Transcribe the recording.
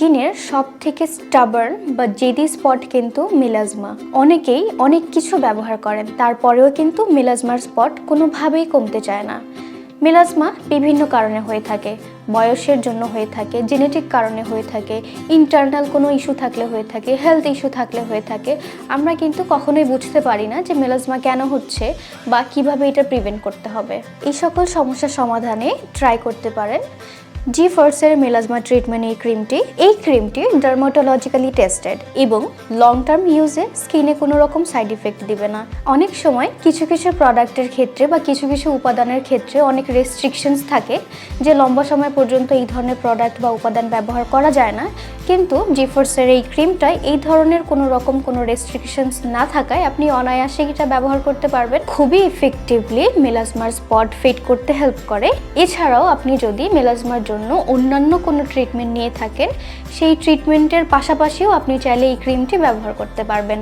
স্কিনের সব থেকে স্টাবার্ন বা জেদি স্পট কিন্তু মিলাজমা অনেকেই অনেক কিছু ব্যবহার করেন, তারপরেও কিন্তু মিলাজমার স্পট কোনোভাবেই কমতে চায় না। মিলাজমা বিভিন্ন কারণে হয়ে থাকে, বয়সের জন্য হয়ে থাকে জেনেটিক কারণে হয়ে থাকে ইন্টারনাল কোনো ইস্যু থাকলে হয়ে থাকে হেলথ ইস্যু থাকলে হয়ে থাকে। আমরা কিন্তু কখনোই বুঝতে পারি না যে মেলাজমা কেন হচ্ছে বা কীভাবে এটা প্রিভেন্ট করতে হবে। এই সকল সমস্যার সমাধানে ট্রাই করতে পারেন। জি ফোর্সের মেলাজমা ট্রিটমেন্ট এই ক্রিমটি এই ক্রিমটি ডার্মাটোলজিক্যালি টেস্টেড এবং লং টার্ম ইউজে স্কিনে কোনো রকম সাইড ইফেক্ট দিবে না। অনেক সময় কিছু কিছু প্রোডাক্টের ক্ষেত্রে বা কিছু কিছু উপাদানের ক্ষেত্রে অনেক রেস্ট্রিকশনস থাকে যে লম্বা সময় পর্যন্ত এই ধরনের প্রোডাক্ট বা উপাদান ব্যবহার করা যায় না। কিন্তু জিফোর্সের এই ক্রিমটায় এই ধরনের কোনো রকম কোনো রেস্ট্রিকশনস না থাকায় আপনি অনায়াসে এটা ব্যবহার করতে পারবেন। খুবই ইফেক্টিভলি মেলাজমার স্পট ফিট করতে হেল্প করে। এছাড়াও আপনি যদি মেলাজমার জন্য অন্যান্য কোনো ট্রিটমেন্ট নিয়ে থাকেন, সেই ট্রিটমেন্টের পাশাপাশিও আপনি চাইলে এই ক্রিমটি ব্যবহার করতে পারবেন।